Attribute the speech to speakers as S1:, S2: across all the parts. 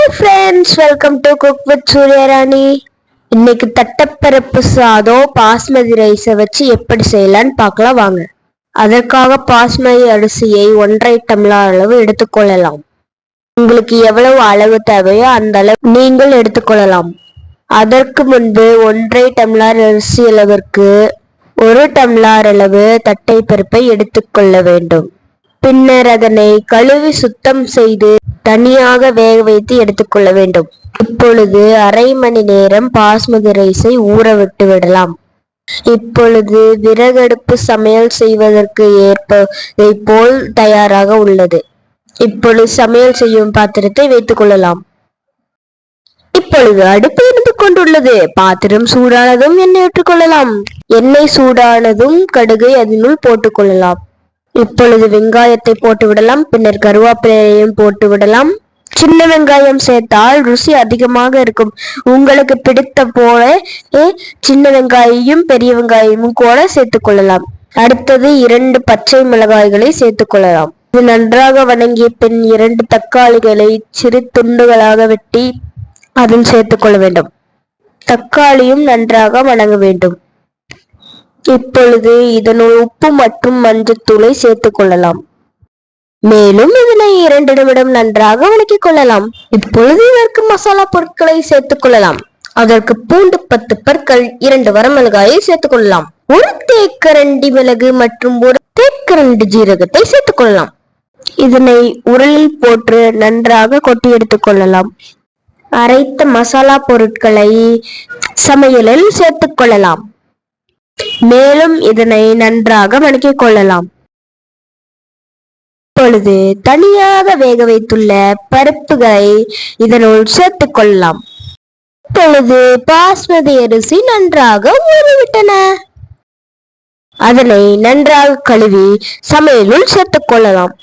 S1: Hi friends welcome to cook with Suryarani இன்னைக்கு தட்டப்பரப்பு சாதம் பாஸ்மதி ரைஸை வச்சு எப்படி செய்யலாம்னு பார்க்கலாம் வாங்க. அதற்காக பாஸ்மதி அரிசியை ஒன்றரை டம்ளர் அளவு எடுத்துக்கொள்ளலாம். உங்களுக்கு எவ்வளவு அளவு தேவையோ அந்த அளவு நீங்கள் எடுத்துக்கொள்ளலாம். அதற்கு முன்பு ஒன்றரை டம்ளர் அரிசி அளவிற்கு ஒரு டம்ளர் அளவு தட்டை பருப்பை எடுத்துக்கொள்ள வேண்டும். பின்னர் அதனை கழுவி சுத்தம் செய்து தனியாக வேக வைத்து எடுத்துக்கொள்ள வேண்டும். இப்பொழுது அரை மணி நேரம் பாஸ்மதி ரைஸை ஊற விட்டு விடலாம். இப்பொழுது விறகடுப்பு சமையல் செய்வதற்கு ஏற்பதை போல் தயாராக உள்ளது. இப்பொழுது சமையல் செய்யும் பாத்திரத்தை வைத்துக் கொள்ளலாம். இப்பொழுது அடுப்பு இருந்து கொண்டுள்ளது. பாத்திரம் சூடானதும் எண்ணெய் ஏற்றுக்கொள்ளலாம் எண்ணெய் சூடானதும் கடுகை அதனுள் போட்டுக் கொள்ளலாம். இப்பொழுது வெங்காயத்தை போட்டு விடலாம். பின்னர் கருவேப்பிலையையும் போட்டு விடலாம். சின்ன வெங்காயம் சேர்த்தால் ருசி அதிகமாக இருக்கும். உங்களுக்கு பிடித்த போல சின்ன வெங்காயமும் பெரிய வெங்காயமும் கூட சேர்த்துக் கொள்ளலாம். அடுத்தது இரண்டு பச்சை மிளகாய்களை சேர்த்துக் கொள்ளலாம். இது நன்றாக வணங்கிய பின் இரண்டு தக்காளிகளை சிறு துண்டுகளாக வெட்டி அதில் சேர்த்துக் கொள்ள வேண்டும். தக்காளியும் நன்றாக வணங்க வேண்டும். இப்பொழுது இதனுள் உப்பு மற்றும் மஞ்சத்தூளை சேர்த்துக் கொள்ளலாம். மேலும் இதனை இரண்டு நிமிடம் நன்றாக வணக்கிக் கொள்ளலாம். இப்பொழுது இதற்கு மசாலா பொருட்களை சேர்த்துக் கொள்ளலாம். அதற்கு பூண்டு பத்து பற்கள் இரண்டு வரமிளகாயை சேர்த்துக் கொள்ளலாம். ஒரு தேக்கரண்டி மிளகு மற்றும் ஒரு தேக்கரண்டி ஜீரகத்தை சேர்த்துக் கொள்ளலாம். இதனை உரலில் போட்டு நன்றாக கொட்டி எடுத்துக் கொள்ளலாம். அரைத்த மசாலா பொருட்களை சமையலில் சேர்த்துக் கொள்ளலாம். மேலும் இதனை நன்றாக வணக்கிக் கொள்ளலாம். இப்பொழுது தனியாக வேக வைத்துள்ள பருப்புகளை இதனுள் சேர்த்துக் கொள்ளலாம். இப்பொழுது பாஸ்மதி அரிசி நன்றாக ஊறிவிட்டன. அதனை நன்றாக கழுவி சமையலுள் சேர்த்துக் கொள்ளலாம்.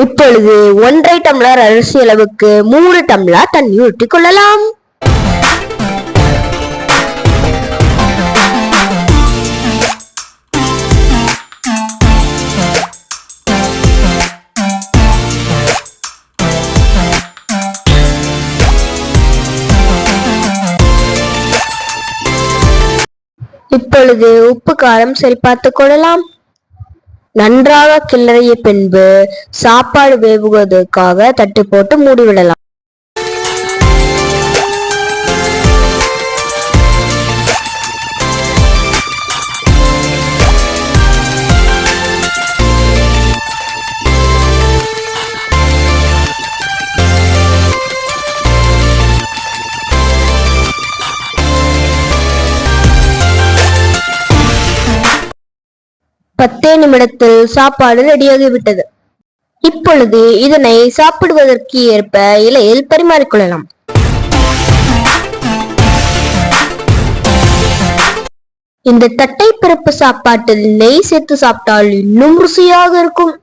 S1: இப்பொழுது ஒன்றரை டம்ளர் அரிசி அளவுக்கு மூணு டம்ளர் தண்ணி ஊற்றிக் கொள்ளலாம். இப்பொழுது உப்பு காரம் சரி பார்த்துக் கொள்ளலாம். நன்றாக கிளறிய பின்பு சாப்பாடு வேவுவதற்காக தட்டு போட்டு மூடிவிடலாம். பத்தே நிமிடத்தில் சாப்பாடு ரெடியாகிவிட்டது. இப்பொழுது இதனை சாப்பிடுவதற்கு ஏற்ப இலையில் பரிமாறிக்கொள்ளலாம். இந்த தட்டை பிறப்பு சாப்பாட்டில் நெய் சேர்த்து சாப்பிட்டால் இன்னும் ருசியாக இருக்கும்.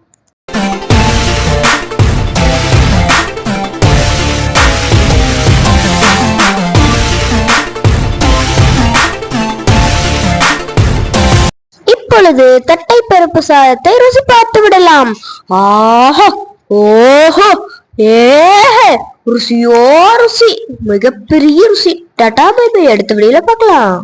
S1: இப்பொழுது தட்டை பருப்பு சாதத்தை ருசி பார்த்து விடலாம். ஆஹா ஓஹோ ஏஹ ருசியோ ருசி மிகப்பெரிய ருசி. டாடா பை பை விடையில பார்க்கலாம்.